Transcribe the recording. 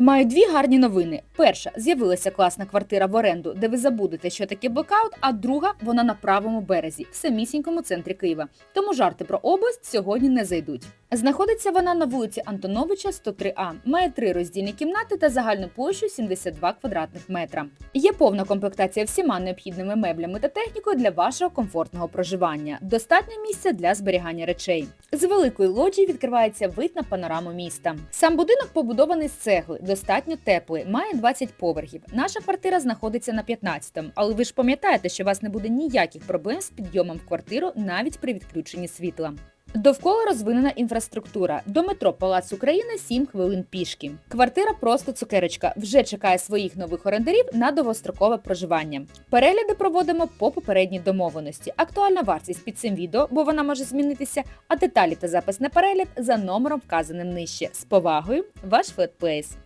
Маю дві гарні новини. Перша з'явилася класна квартира в оренду, де ви забудете, що таке блокаут. А друга вона на правому березі, в самісінькому центрі Києва. Тому жарти про область сьогодні не зайдуть. Знаходиться вона на вулиці Антоновича, 103А, має три роздільні кімнати та загальну площу 72 квадратних метра. Є повна комплектація всіма необхідними меблями та технікою для вашого комфортного проживання. Достатньо місця для зберігання речей. З великої лоджії відкривається вид на панораму міста. Сам будинок побудований з цегли, достатньо теплий, має 20 поверхів. Наша квартира знаходиться на 15-му, але ви ж пам'ятаєте, що у вас не буде ніяких проблем з підйомом в квартиру навіть при відключенні світла. Довкола розвинена інфраструктура. До метро Палац України 7 хвилин пішки. Квартира просто цукерочка. Вже чекає своїх нових орендарів на довгострокове проживання. Перегляди проводимо по попередній домовленості. Актуальна вартість під цим відео, бо вона може змінитися. А деталі та запис на перегляд за номером вказаним нижче. З повагою, ваш Флетплейс.